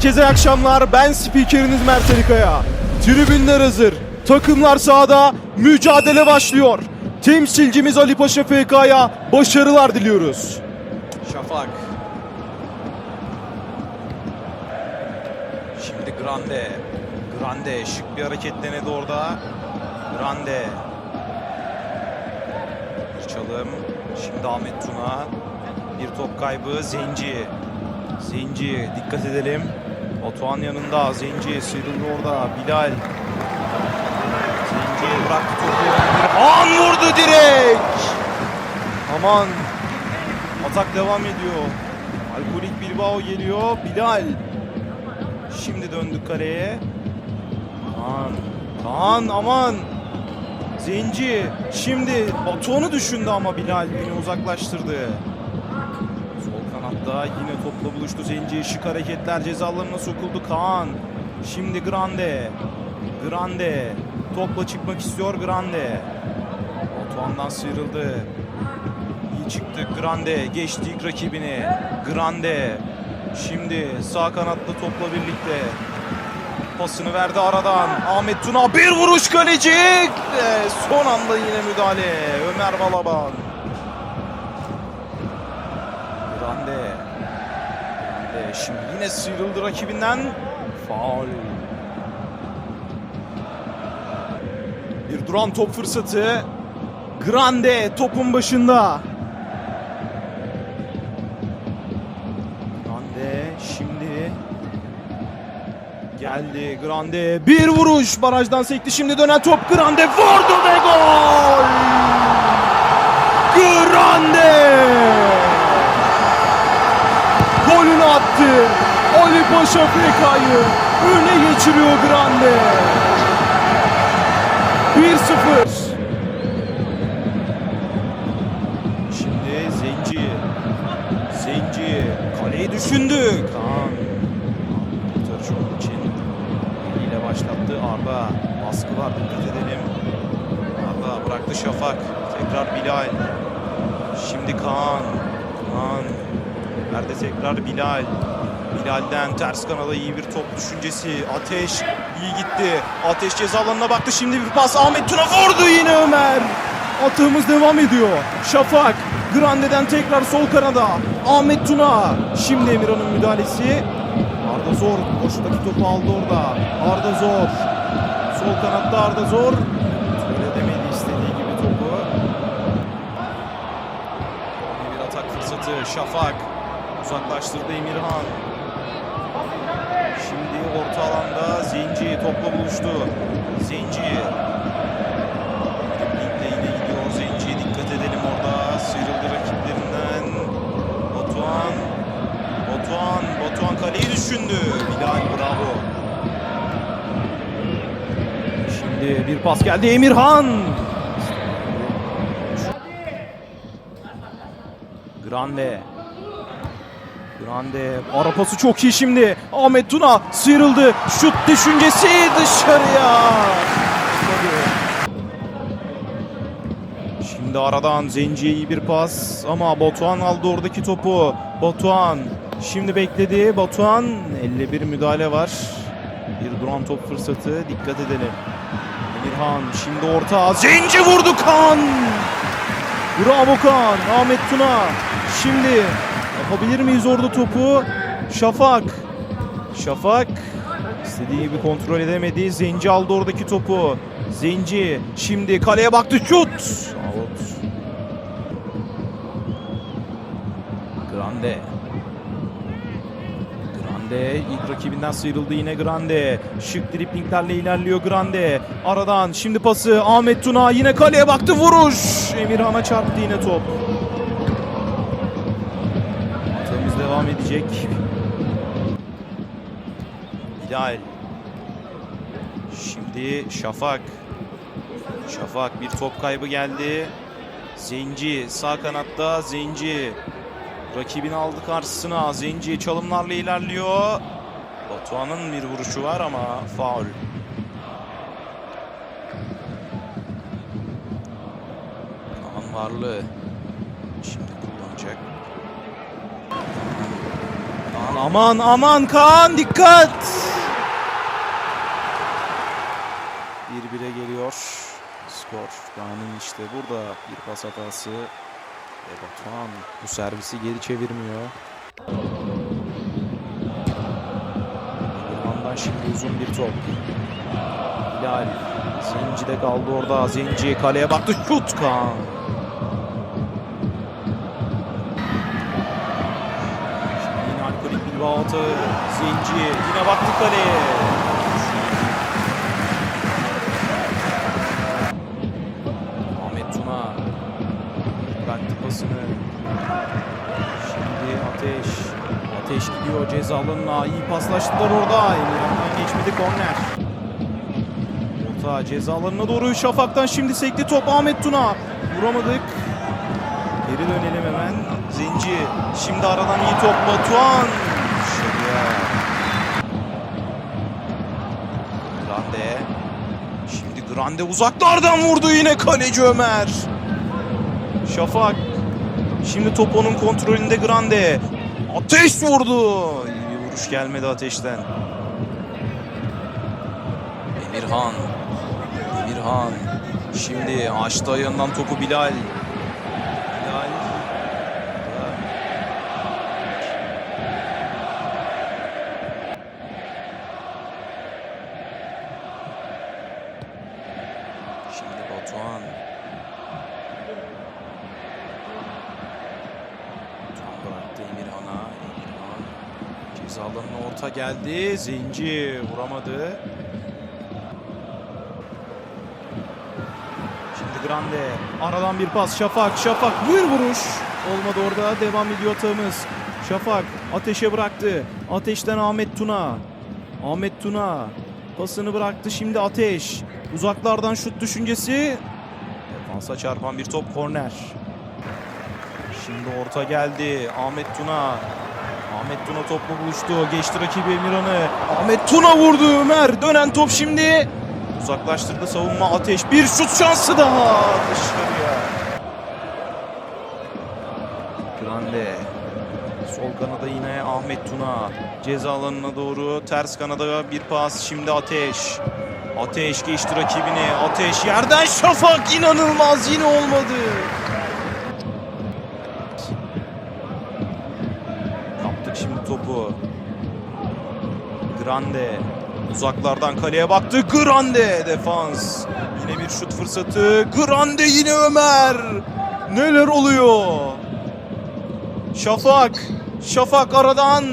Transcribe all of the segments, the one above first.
Herkese akşamlar. Ben spikeriniz Mert Elikaya. Tribünler hazır. Takımlar sahada. Mücadele başlıyor. Temsilcimiz Ali Paşa FK'ya başarılar diliyoruz. Şafak. Şimdi Grande. Grande şık bir hareket denedi orada. Grande. Bir çalım. Şimdi Ahmet Tuna. Bir top kaybı. Zenci. Zenci. Dikkat edelim. Batuhan yanında. Zenci sıyrıldı orada. Bilal. Zenci bıraktı topu. An vurdu direkt. Aman. Atak devam ediyor. Alkolik Bilbao geliyor. Bilal. Şimdi döndük kaleye. Kaan. Kaan aman. Zenci. Şimdi Batuhan'ı düşündü ama Bilal beni uzaklaştırdı. Kanatta yine topla buluştu Zenci. Şık hareketler ceza alanına sokuldu Kaan. Şimdi Grande. Grande. Topla çıkmak istiyor Grande. Batuhan'dan sıyrıldı. İyi çıktı Grande. Geçti ilk rakibini. Grande. Şimdi sağ kanatlı topla birlikte. Pasını verdi aradan. Ahmet Tuna bir vuruş kaleci. Son anda yine müdahale. Ömer Balaban. Grande. Şimdi yine sıyrıldı rakibinden. Faul. Bir duran top fırsatı. Grande topun başında. Grande şimdi geldi Grande bir vuruş barajdan sekti şimdi dönen top Grande vurdu ve gol Grande golünü attı Ali Paşa FK'yı öne geçiriyor Grande 1-0 Şimdi Zenci. Zenci. Kaleyi düşündü. Kaan. Kurtarıcı olduğu için eliyle başlattı. Arda. Baskı var dikkat edelim. Arda bıraktı Şafak. Tekrar Bilal. Şimdi. Kaan. Tekrar Bilal. Bilal'den ters kanala iyi bir top düşüncesi. Ateş iyi gitti. Ateş ceza alanına baktı. Şimdi bir pas Ahmet Tuna vurdu yine Ömer. Atığımız devam ediyor. Şafak Grande'den tekrar sol kanada. Ahmet Tuna. Şimdi Emirhan'ın müdahalesi. Arda Zor boştaki topu aldı orada. Arda Zor. Sol kanatta Arda Zor. Öyle demedi istediği gibi topu. Bir atak fırsatı. Şafak uzaklaştırdı Emirhan. Şimdi orta alanda Zenci topla buluştu. Zenci. Dribblingle yine gidiyor Zenci. Dikkat edelim orada. Sıyrıldı rakiplerinden. Batuhan. Batuhan. Batuhan kaleyi düşündü. Bilal bravo. Şimdi bir pas geldi Emirhan. Grande. Grande. Ara pası çok iyi şimdi. Ahmet Tuna sıyrıldı. Şut düşüncesi dışarıya. Şimdi aradan Zenci'ye iyi bir pas ama Batuhan aldı oradaki topu. Batuhan şimdi bekledi. Batuhan 51 müdahale var. Bir duran top fırsatı. Dikkat edelim. Emirhan şimdi orta. Zenci vurdu Kan. Bravo Kaan. Ahmet Tuna. Şimdi yapabilir miyiz orada topu? Şafak. Şafak. istediği gibi kontrol edemedi. Zenci aldı oradaki topu. Zenci şimdi kaleye baktı. Şut. Out. Grande. Grande ilk rakibinden sıyrıldı yine Grande. Şık driplinglerle ilerliyor Grande. Aradan şimdi pası Ahmet Tuna yine kaleye baktı vuruş. Emirhan'a çarptı yine top. Devam edecek. Bilal. Şimdi Şafak. Şafak bir top kaybı geldi. Zenci sağ kanatta Zenci. Rakibini aldı karşısına. Zenci çalımlarla ilerliyor. Batuhan'ın bir vuruşu var ama faul. Kaan Varlı. Şimdi kullanacak. Kaan Aman aman Kaan dikkat. 1-1'e geliyor skor. Kaan'ın işte burada bir pas hatası. Ve Batuhan bu servisi geri çevirmiyor. Emirhan'dan şimdi uzun bir top. Hilal. Zenci de kaldı orada. Zenci kaleye baktı. Şut Kaan. Atağı. Zenci yine baktı kaleye. Ahmet Tuna bıraktı pasını. Şimdi Ateş. Ateş gidiyor ceza alanına. İyi paslaştılar orada. Emirhan'dan geçmedi korner. Orta ceza alanına doğru Şafak'tan şimdi sekti top Ahmet Tuna. Vuramadık. Geri dönelim hemen. Zenci. Şimdi aradan iyi top Batuhan. Grande. Şimdi Grande uzaklardan vurdu yine kaleci Ömer. Şafak. Şimdi top onun kontrolünde Grande. Ateş vurdu. İyi bir vuruş gelmedi Ateş'ten. Emirhan. Emirhan. Şimdi açtı ayağından topu. Bilal. Geldi. Zenci vuramadı. Şimdi Grande. Aradan bir pas. Şafak. Şafak. Bir vuruş. Olmadı orada. Devam ediyor atağımız. Şafak ateşe bıraktı. Ateşten Ahmet Tuna. Ahmet Tuna. Pasını bıraktı. Şimdi Ateş. Uzaklardan şut düşüncesi. Defansa çarpan bir top korner. Şimdi orta geldi. Ahmet Tuna. Ahmet Tuna topla buluştu. Geçti rakibi Emirhan'ı. Ahmet Tuna vurdu Ömer. Dönen top şimdi. Uzaklaştırdı savunma Ateş. Bir şut şansı daha dışarıya. Grande. Sol kanada yine Ahmet Tuna. Ceza alanına doğru ters kanada bir pas. Şimdi Ateş. Ateş geçti rakibini. Ateş yerden Şafak inanılmaz yine olmadı. Grande uzaklardan kaleye baktı. Grande defans. Yine bir şut fırsatı. Grande yine Ömer. Neler oluyor? Şafak. Şafak aradan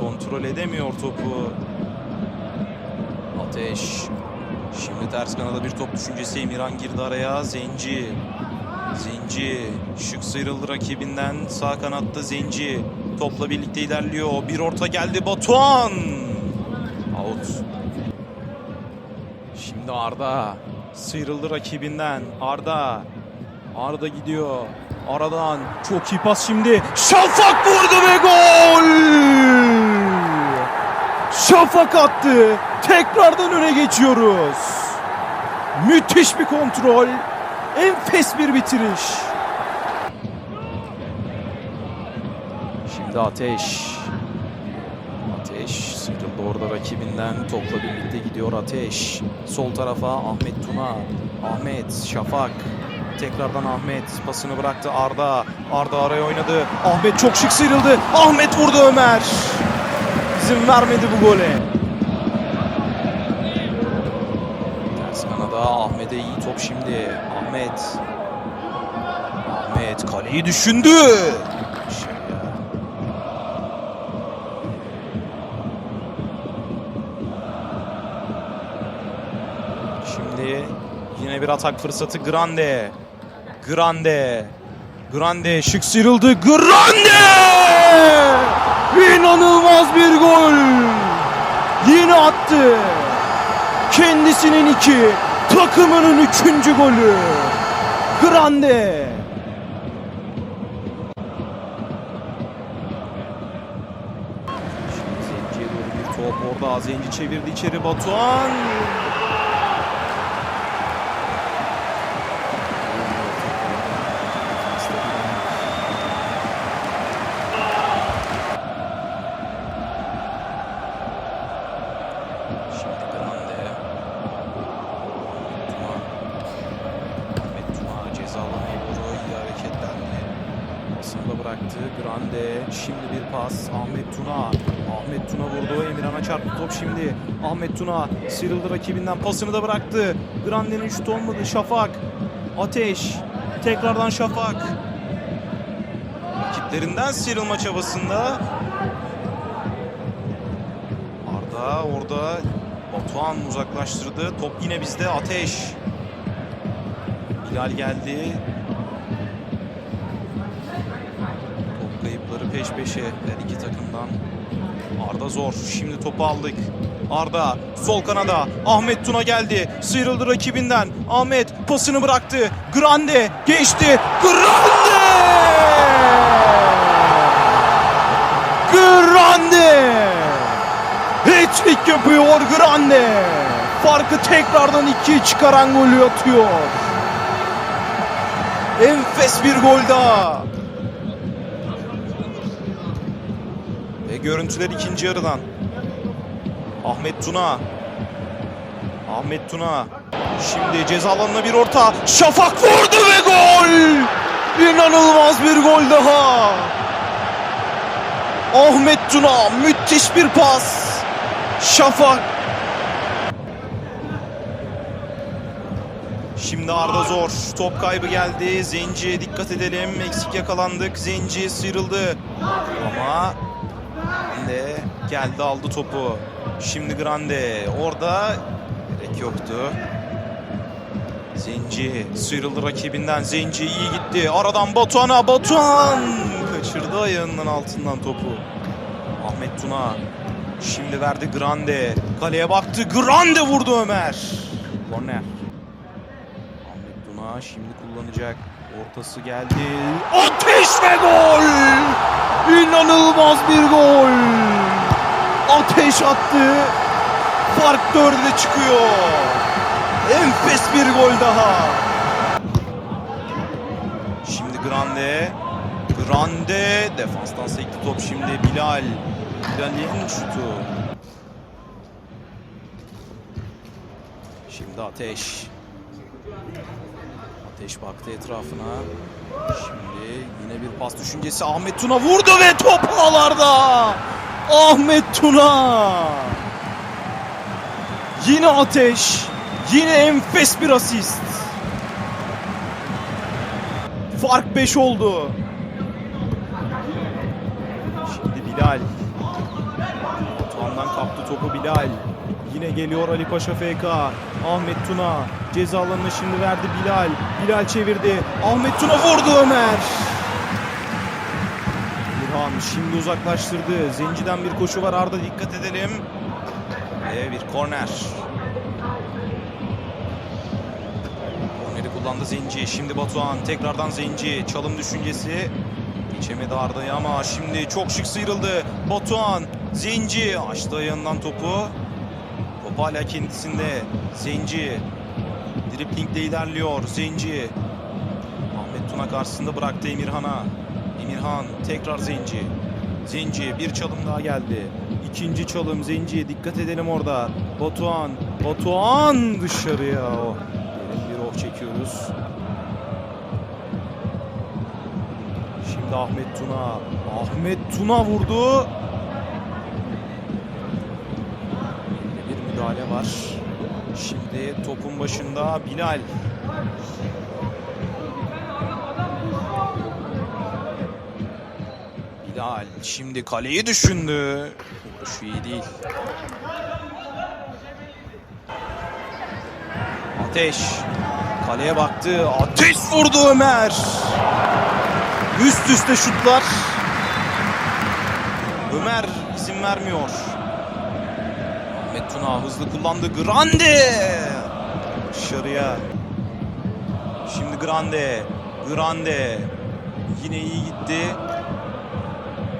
kontrol edemiyor topu. Ateş. Şimdi ters kanada bir top düşüncesi Emirhan girdi araya. Zenci. Zenci. Şık sıyrıldı rakibinden. Sağ kanatta Zenci. Topla birlikte ilerliyor. Bir orta geldi Batuhan. Out. Şimdi Arda. Sıyrıldı rakibinden. Arda. Arda gidiyor. Aradan çok iyi pas şimdi. Şafak vurdu ve gol! Şafak attı. Tekrardan öne geçiyoruz. Müthiş bir kontrol. Enfes bir bitiriş. Şimdi Ateş. Ateş sıyrıldı orada rakibinden. Topla birlikte gidiyor Ateş. Sol tarafa Ahmet Tuna. Ahmet, Şafak. Tekrardan Ahmet pasını bıraktı Arda. Arda araya oynadı. Ahmet çok şık sıyrıldı. Ahmet vurdu Ömer. İzin vermedi bu gole. Ters kanada Ahmet'e iyi top şimdi. Ahmet. Ahmet kaleyi düşündü. Atak fırsatı Grande. Grande. Grande şık sıyrıldı. Grande! İnanılmaz bir gol. Yine attı. Kendisinin iki, takımının üçüncü golü. Grande. Şimdi Zenci'ye doğru bir top orada. Zenci çevirdi içeri Batuhan. Bıraktı. Grande. Şimdi bir pas. Ahmet Tuna. Ahmet Tuna vurdu. Emirhan'a çarptı top şimdi. Ahmet Tuna sıyrıldı rakibinden. Pasını da bıraktı. Grande'nin şutu olmadı. Şafak. Ateş. Tekrardan Şafak. Rakiplerinden sıyrılma çabasında. Arda orada Batuhan uzaklaştırdı. Top yine bizde. Ateş. Bilal geldi. 5'e her iki takımdan. Arda zor. Şimdi topu aldık. Arda sol kanada. Ahmet Tuna geldi. Sıyrıldı rakibinden. Ahmet pasını bıraktı. Grande geçti. Grande! Grande! Hat-trick yapıyor Grande. Farkı tekrardan ikiye çıkaran golü atıyor. Enfes bir gol daha. Görüntüler ikinci yarıdan. Ahmet Tuna. Ahmet Tuna. Şimdi ceza alanına bir orta. Şafak vurdu ve gol! İnanılmaz bir gol daha. Ahmet Tuna müthiş bir pas. Şafak Şimdi Arda zor. Top kaybı geldi. Zenci dikkat edelim. Eksik yakalandık. Zenci sıyrıldı. Ama de geldi aldı topu. Şimdi Grande. Orada gerek yoktu. Zenci sıyrıldı rakibinden. Zenci iyi gitti. Aradan Batuhan'a. Batuhan kaçırdı ayağının altından topu. Ahmet Tuna. Şimdi verdi Grande. Kaleye baktı. Grande vurdu Ömer. Korner. Ahmet Tuna şimdi kullanacak. Ortası geldi. ateş ve gol. İnanılmaz bir gol. Ateş attı. Fark dörde çıkıyor. Enfes bir gol daha. Şimdi Grande. Grande. Defanstan sekti top şimdi Bilal. Bilal'in şutu. Şimdi Ateş. Ateş baktı etrafına. Şimdi yine bir pas düşüncesi. Ahmet Tuna vurdu ve top Ağlarda Ahmet Tuna. Yine ateş. Yine enfes bir asist. Fark 5 oldu. Şimdi Bilal. Batuhan'dan kaptı topu Bilal. Yine geliyor Ali Paşa FK. Ahmet Tuna ceza alanına şimdi verdi Bilal. Bilal çevirdi. Ahmet Tuna vurdu Ömer. Burhan şimdi uzaklaştırdı. Zenci'den bir koşu var. Arda dikkat edelim. Ve bir korner. Korneri kullandı Zenci. Şimdi Batuhan tekrardan Zenci. Çalım düşüncesi. Geçemedi Arda'yı ama şimdi çok şık sıyrıldı. Batuhan, Zenci açtı ayağından topu. Hala kendisinde. Zenci driplingle ilerliyor. Zenci Ahmet Tuna karşısında bıraktı Emirhan'a. Emirhan tekrar Zenci. Zenci bir çalım daha geldi. İkinci çalım Zenci'ye dikkat edelim orada. Batuhan. Batuhan dışarıya. Oh. Bir oh çekiyoruz. Şimdi Ahmet Tuna. Ahmet Tuna vurdu. Bir müdahale var. Şimdi topun başında Bilal. Bilal şimdi kaleyi düşündü. Şu iyi değil. Ateş. Kaleye baktı. Ateş vurdu Ömer. Üst üste şutlar. Ömer izin vermiyor. Ahmet Tuna hızlı kullandı. Grande! Dışarıya. Şimdi Grande. Grande. Yine iyi gitti.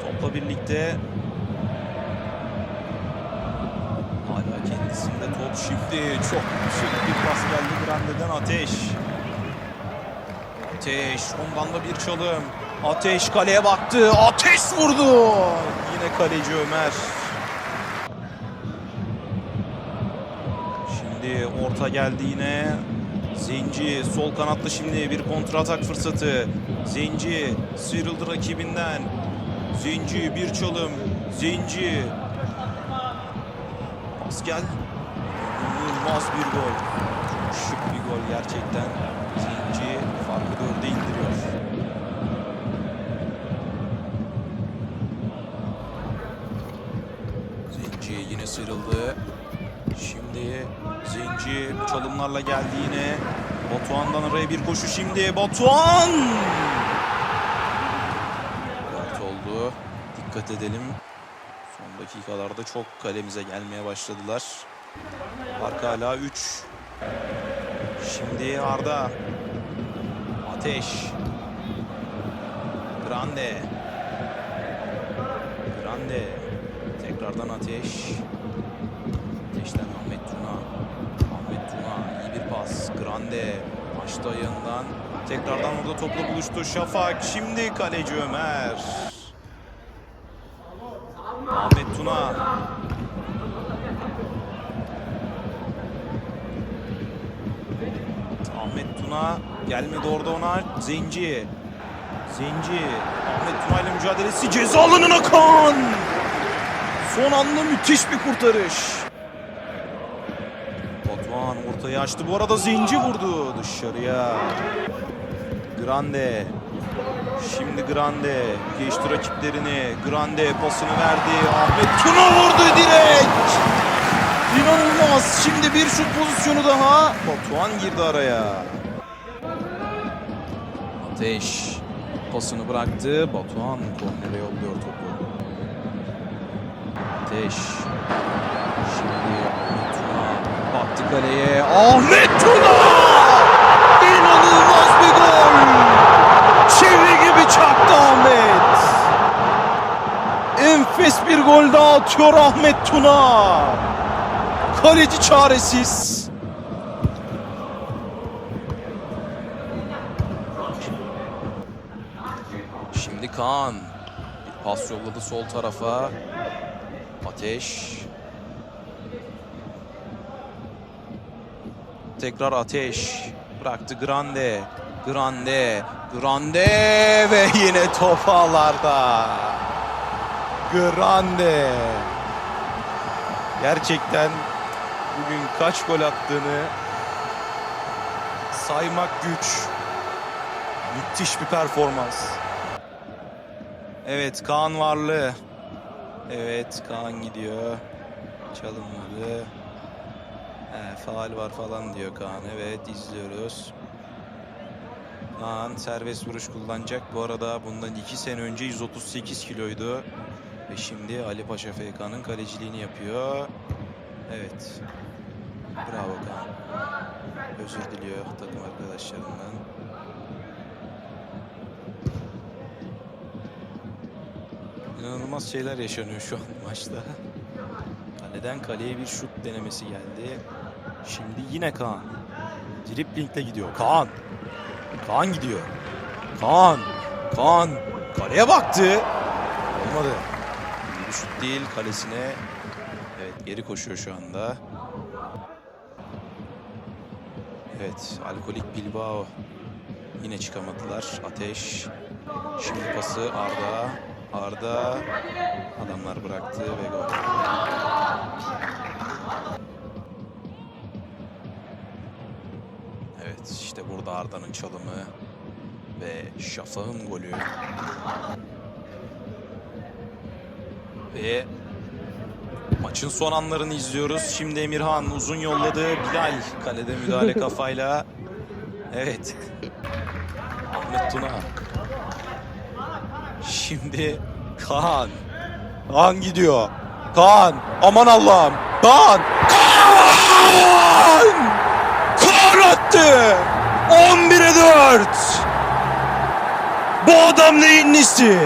Topla birlikte. Hala kendisinde top şimdi. Çok yüksek bir pas geldi Grande'den Ateş. Ateş. Ondan da bir çalım. Ateş kaleye baktı. Ateş vurdu. Yine kaleci Ömer. Şimdi orta geldi yine. Zenci sol kanatta şimdi bir kontra atak fırsatı. Zenci sıyrıldı rakibinden. Zenci bir çalım. Zenci. Pas gel. İnanılmaz bir gol. Çok şık bir gol gerçekten. Zenci farkı dörde indiriyor. Zenci yine sıyrıldı. Çalımlarla geldi yine. Batuhan'dan araya bir koşu şimdi. Batuhan! Dört oldu. Dikkat edelim. Son dakikalarda çok kalemize gelmeye başladılar. Fark hala 3. Şimdi Arda. Ateş. Grande. Grande. Tekrardan Ateş. Ateşten Grande. Açtı ayağından. Tekrardan orada topla buluştu. Şafak. Şimdi kaleci Ömer. Ahmet Tuna. Ahmet Tuna gelmedi orada ona. Zenci. Zenci. Ahmet Tuna ile mücadelesi ceza alanına kan. Son anda müthiş bir kurtarış. Ortayı açtı. Bu arada Zenci vurdu dışarıya. Grande. Şimdi Grande geçti rakiplerini. Grande pasını verdi. Ahmet Tuna vurdu direkt. İnanılmaz. Şimdi bir şut pozisyonu daha. Batuhan girdi araya. Ateş pasını bıraktı. Batuhan kornere yolluyor topu. Ateş. Baktı kaleye. Ahmet Tuna! İnanılmaz bir gol! Çivi gibi çaktı Ahmet. Enfes bir gol daha atıyor Ahmet Tuna. Kaleci çaresiz. Şimdi Kaan. Bir pas yolladı sol tarafa. Ateş. Tekrar ateş. Bıraktı Grande. Grande. Grande ve yine top ağlarda. Grande. Gerçekten bugün kaç gol attığını saymak güç. Müthiş bir performans. Evet Kaan Varlı. Evet Kaan gidiyor. Çalınmadı. He, faal var falan diyor Kaan. Evet izliyoruz. Kaan serbest vuruş kullanacak. Bu arada bundan iki sene önce 138 kiloydu. Ve şimdi Ali Paşa FK'nın kaleciliğini yapıyor. Evet. Bravo Kaan. Özür diliyor takım arkadaşlarından. İnanılmaz şeyler yaşanıyor şu an maçta. Kaleden kaleye bir şut denemesi geldi. Şimdi yine Kaan. Driplingle gidiyor. Kaan. Kaan gidiyor. Kaan. Kaan. Kaleye baktı. Olmadı. Bir şut değil kalesine. Evet geri koşuyor şu anda. Evet alkolik Bilbao. Yine çıkamadılar. Ateş. Şimdi pası Arda. Arda. Adamlar bıraktı ve gol. Evet işte burada Arda'nın çalımı ve Şafak'ın golü. Ve maçın son anlarını izliyoruz. Şimdi Emirhan uzun yolladı. Bilal kalede müdahale kafayla. Evet. Ahmet Tuna. Şimdi Kaan. Kaan gidiyor. Kaan. Aman Allah'ım. Kaan. Kaan! Attı. 11'e 4. Bu adam neyin nesi?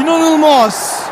İnanılmaz.